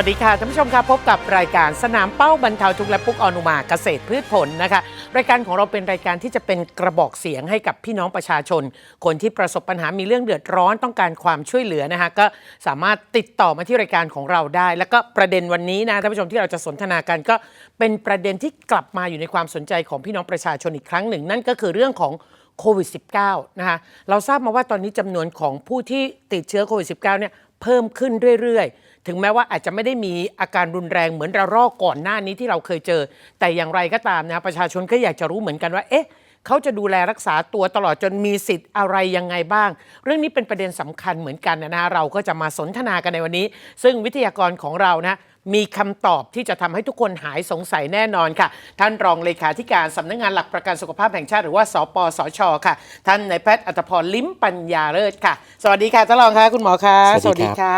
วัสดีค่ะท่านผู้ชมครับพบกับรายการสนามเป้าบรรเทาทุกข์และปุกอนุมาเกษตรพืชผลนะคะ รายการของเราเป็นรายการที่จะเป็นกระบอกเสียงให้กับพี่น้องประชาชน คนที่ประสบปัญหามีเรื่องเดือดร้อนต้องการความช่วยเหลือนะคะก็สามารถติดต่อมาที่รายการของเราได้ แล้วก็ประเด็นวันนี้นะท่านผู้ชมที่เราจะสนทนากันก็เป็นประเด็นที่กลับมาอยู่ในความสนใจของพี่น้องประชาชนอีกครั้งหนึ่ง นั่นก็คือเรื่องของโควิด -19 นะคะเราทราบมาว่าตอนนี้จำนวนของผู้ที่ติดเชื้อโควิด -19 เนี่ยเพิ่มขึ้นเรื่อยๆ ถึงแม้ว่าอาจจะไม่ได้มีอาการรุนแรงเหมือนระลอกก่อนหน้านี้ที่เราเคยเจอ แต่อย่างไรก็ตามนะประชาชนก็อยากจะรู้เหมือนกันว่า เอ๊ะเขาจะดูแลรักษาตัวตลอดจนมีสิทธิ์อะไรยังไงบ้าง เรื่องนี้เป็นประเด็นสำคัญเหมือนกันนะฮะเราก็จะมาสนทนากันในวันนี้ ซึ่งวิทยากรของเรานะมีคำตอบที่จะทำให้ทุกคนหายสงสัยแน่นอนค่ะ ท่านรองเลขาธิการสำนักงานหลักประกันสุขภาพแห่งชาติหรือว่า สปสช ค่ะ ท่านนายแพทย์อัตพรลิ้มปัญญาเลิศค่ะ สวัสดีค่ะท่านรองค่ะคุณหมอคะสวัสดีครับค่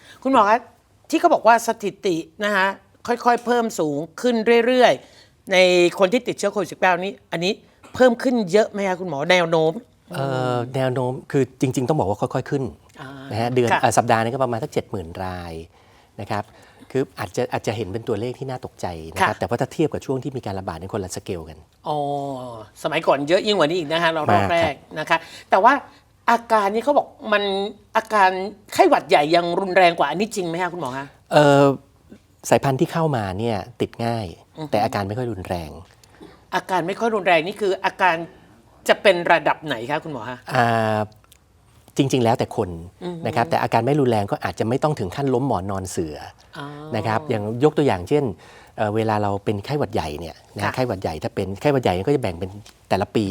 ะ คุณหมอคะที่เขาบอกว่าสถิตินะคะค่อยๆ เพิ่มสูงขึ้นเรื่อยๆ ในคนที่ติดเชื้อโควิด -19 นี้ อันนี้เพิ่มขึ้นเยอะไหมคะคุณหมอแนวโน้ม เอ่อแนวโน้มคือจริง ๆ ต้องบอกว่าค่อย ๆ ขึ้นอ่านะฮะเดือนค่ะอะสัปดาห์นี้ก็ประมาณสักเจ็ดหมื่นรายนะครับคืออาจจะอาจจะเห็นเป็นตัวเลขที่น่าตกใจนะครับค่ะ แต่ว่าถ้าเทียบกับช่วงที่มีการระบาดในคนละสเกลกัน อ๋อสมัยก่อนเยอะยิ่งกว่านี้อีกนะคะเรารอบมากแรครักบนะคะ แต่ว่า อาการนี้เขาบอกมันอาการไข้หวัดใหญ่ยังรุนแรงกว่าอันนี้จริงไหมคะคุณหมอคะเอ่อสายพันธุ์ที่เข้ามาเนี่ยติดง่าย แต่อาการไม่ค่อยรุนแรง อาการไม่ค่อยรุนแรงนี่คืออาการจะเป็นระดับไหนคะคุณหมอคะอ่าจริง ๆ แล้วแต่คนนะครับแต่อาการไม่รุนแรงก็อาจจะไม่ต้องถึงขั้นล้มหมอนนอนเสืออ๋อนะครับอย่างยกตัวอย่างเช่น เอ่อเวลาเราเป็นไข้หวัดใหญ่เนี่ยนะค่ะไข้หวัดใหญ่ถ้าเป็นไข้หวัดใหญ่ก็จะแบ่งเป็นแต่ละปี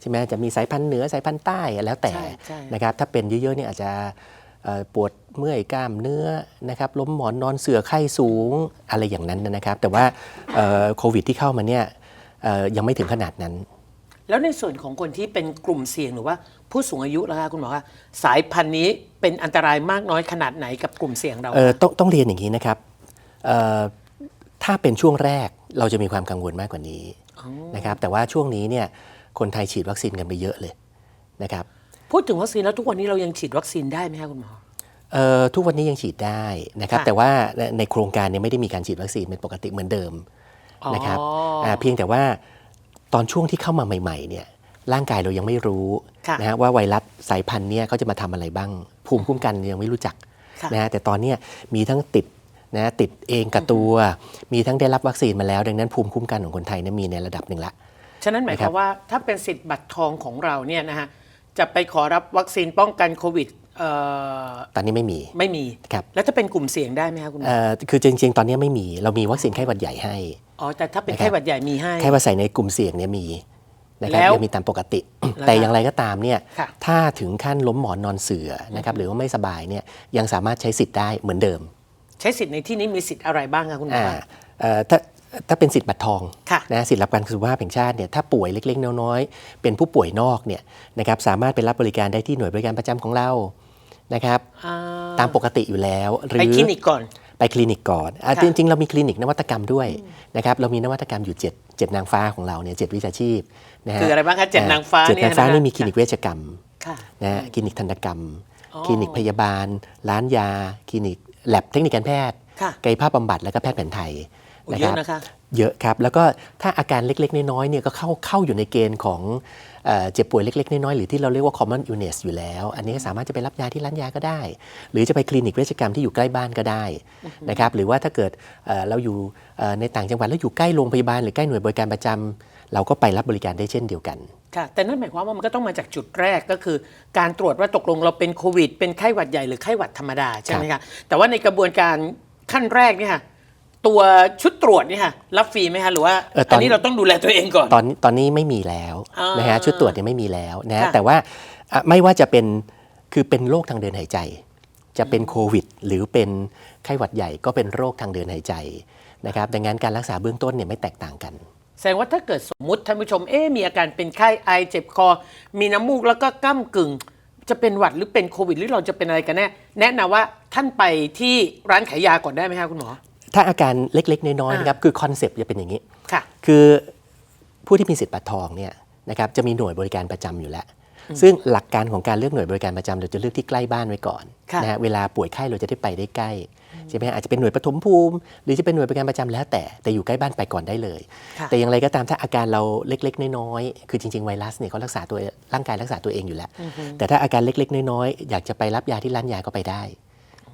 ใช่ไหมจะมีสายพันธุ์เหนือสายพันธุ์ใต้แล้วแต่ใช่ใช่นะครับถ้าเป็นเยอะๆเนี่ยอาจจะเอ่อปวดเมื่อยกล้ามเนื้อนะครับล้มหมอนนอนเสือไข้สูงอะไรอย่างนั้นนะครับ แต่ว่าเอ่อโควิดที่เข้ามาเนี่ยเอ่อยังไม่ถึงขนาดนั้น แล้วในส่วนของคนที่เป็นกลุ่มเสี่ยงหรือว่าผู้สูงอายุล่ะคะคุณหมอคะสายพันธุ์นี้เป็นอันตรายมากน้อยขนาดไหนกับกลุ่มเสี่ยงเราเอ่อต้องต้องเรียนอย่างนี้นะครับเอ่อ ถ้าเป็นช่วงแรกเราจะมีความกังวลมากกว่านี้นะครับแต่ว่าช่วงนี้เนี่ยคนไทยฉีดวัคซีนกันไปเยอะเลยนะครับพูดถึงวัคซีนแล้วทุกวันนี้เรายังฉีดวัคซีนได้ไหมคะคุณหมอเอ่อทุกวันนี้ยังฉีดได้นะครับค่ะแต่ว่าในในโครงการเนี่ยไม่ได้มีการฉีดวัคซีนเป็นปกติเหมือนเดิมนะครับอ๋ออ่าเพียงแต่ว่าตอนช่วงที่เข้ามาใหม่ๆเนี่ยร่างกายเรายังไม่รู้ค่ะนะฮะว่าไวรัสสายพันธุ์เนี่ยเขาจะมาทำอะไรบ้าง ภูมิคุ้มกันยังไม่รู้จักค่ะนะฮะแต่ตอนเนี้ยมีทั้งติด นะติดเองกับตัว มีทั้งได้รับวัคซีนมาแล้ว ดังนั้นภูมิคุ้มกันของคนไทยเนี่ยมีในระดับหนึ่งละ ฉะนั้นหมายคนะครัวามบว่าถ้าเป็นสิทธิ์บัตรทองของเราเนี่ยนะฮะจะไปขอรับวัคซีนป้องกันโควิดเอ่อตอนนี้ไม่มีไม่มีครับแล้วจะเป็นกลุ่มเสี่ยงได้ไหมคะคุณหมอเอ่อคือจริงๆ ตอนนี้ไม่มีเรามีวัคซีนไข้หวัดใหญ่ให้อ๋อแต่ถ้าเป็นนะครับไข้หวัดใหญ่มีให้ไข้หวัดใส่ในกลุ่มเสี่ยงเนี่ยมีนะครับแล้วยังมีตามปกติแล้วแต่อย่างไรก็ตามเนี่ยค่ะถ้าถึงขั้นล้มหมอนนอนเสือนะครับหรือว่าไม่สบายเนี่ยยังสามารถใช้สิทธิ์ได้เหมือนเดิม ใช้สิทธิ์ในที่นี้มีสิทธิ์อะไรบ้างคะคุณหมออ่าเอ่อถ้าถ้าเป็นสิทธิ์บัตรทองค่ะนะสิทธิ์รับการสุขภาพแห่งชาติเนี่ยถ้าป่วยเล็กๆ น้อยๆ เป็นผู้ป่วยนอกเนี่ยนะครับสามารถไปรับบริการได้ที่หน่วยบริการประจำของเรานะครับอ่าตามปกติอยู่แล้วหรือ ไปคลินิกก่อน ไปคลินิกก่อนอะค่ะจริงๆ เรามีคลินิกนวัตกรรมด้วยนะครับ เรามีนวัตกรรมอยู่7ดนางฟ้าของเราเนี่ยเจ็ดวิชาชีพนะฮะคืออะไรบ้างคะเจ็ดนางฟ้าเจ็ดเนี่ยนางฟ้านะคะนี่มีคลินิกเวชกรรมค่ะ นะฮะคลินิกทันตกรรม อ๋อ คลินิกพยาบาล ร้านยา คลินิก แลบเทคนิคการแพทย์ค่ะกายภาพบำบัดแล้วก็แพทย์แผนไทยโอ้นะเยครัอะบ นะคะ เยอะครับ แล้วก็ถ้าอาการเล็ก ๆ น้อยๆเนี่ยก็เข้าเข้าอยู่ในเกณฑ์ของเอ่อเจ็บป่วยเล็ก ๆ น้อยๆหรือที่เราเรียกว่า common illness อยู่แล้ว อันนี้ก็สามารถจะไปรับยาที่ร้านยาก็ได้ หรือจะไปคลินิกเวชกรรมที่อยู่ใกล้บ้านก็ได้นะครับหรือว่าถ้าเกิดเอ่อเราอยู่เอ่อในต่างจังหวัดแล้วอยู่ใกล้โรงพยาบาลหรือใกล้หน่วยบริการประจำ เราก็ไปรับบริการได้เช่นเดียวกัน ค่ะ แต่นั่นหมายความว่ามันก็ต้องมาจากจุดแรกก็คือ การตรวจว่าตกลงเราเป็นโควิด เป็นไข้หวัดใหญ่หรือไข้หวัดธรรมดาใช่ไหมคะแต่ว่าในกระบวนการขั้นแรกเนี่ยค่ะตัวชุดตรวจเนี่ยค่ะรับฟรีไหมคะหรือว่าเออตอนอันนี้เราต้องดูแลตัวเองก่อน ตอนนี้ตอนนี้ไม่มีแล้วอ่านนะฮะชุดตรวจเนี่ยไม่มีแล้วนะฮะค่ะแต่ว่าอะไม่ว่าจะเป็นคือเป็นโรคทางเดินหายใจ จะเป็นโควิด หรือเป็นไข้หวัดใหญ่ก็เป็นโรคทางเดินหายใจนะครับดังนั้นการรักษาเบื้องต้นเนี่ยไม่แตกต่างกัน แสดงว่าถ้าเกิดสมมุติท่านผู้ชมเอ๊ะมีอาการเป็นไข้ไอเจ็บคอ มีน้ำมูกแล้วก็ก้ากึ่ง จะเป็นหวัดหรือเป็นโควิด หรือเราจะเป็นอะไรกันแน่แนะนำว่าท่านไปที่ร้านขายยาก่อนได้ไหมคะคุณหมอ ถ้าอาการเล็ก ๆ น้อยๆอ่านะครับคือคอนเซปต์จะเป็นอย่างนี้ค่ะคือผู้ที่มีสิทธิ์บัตรทองเนี่ยนะครับจะมีหน่วยบริการประจำอยู่แล้ว ซึ่งหลักการของการเลือกหน่วยบริการประจำเราจะเลือกที่ใกล้บ้านไว้ก่อนค่ะนะฮะเวลาป่วยไข้เราจะได้ไปได้ใกล้ใช่ไหมฮะอาจจะเป็นหน่วยปฐมภูมิ หรือจะเป็นหน่วยบริการประจำแล้วแต่แต่อยู่ใกล้บ้านไปก่อนได้เลย ค่ะ แต่อย่างไรก็ตามถ้าอาการเราเล็กๆ น้อยๆคือจริงๆไวรัสเนี่ยเขารักษาตัวร่างกายรักษาตัวเองอยู่แล้ว แต่ถ้าอาการเล็กๆ น้อยๆอยากจะไปรับยาที่ร้านยาก็ไปได้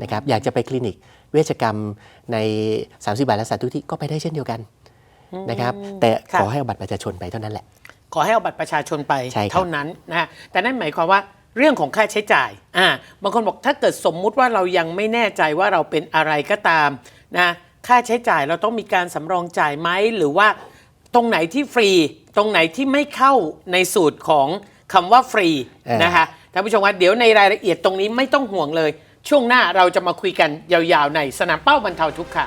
นะครับอยากจะไปคลินิกเวชกรรมใน 30 บาทรักษาทุกที่ก็ไปได้เช่นเดียวกันนะครับแต่ค่ะขอให้เอาบัตรประชาชนไปเท่านั้นแหละ ขอให้เอาบัตรประชาชนไปใช่ครับ เท่านั้นนะฮะแต่นั่นหมายความว่าเรื่องของค่าใช้จ่ายอ่าบางคนบอกถ้าเกิดสมมุติว่าเรายังไม่แน่ใจว่าเราเป็นอะไรก็ตามนะค่าใช้จ่ายเราต้องมีการสำรองจ่ายไหมหรือว่าตรงไหนที่ฟรี ตรงไหนที่ไม่เข้าในสูตรของคำว่าฟรีเออ นะคะท่านผู้ชมว่าเดี๋ยวในรายละเอียดตรงนี้ไม่ต้องห่วงเลย ช่วงหน้าเราจะมาคุยกันยาวๆในสนามเป้าบรรเทาทุกข์ค่ะ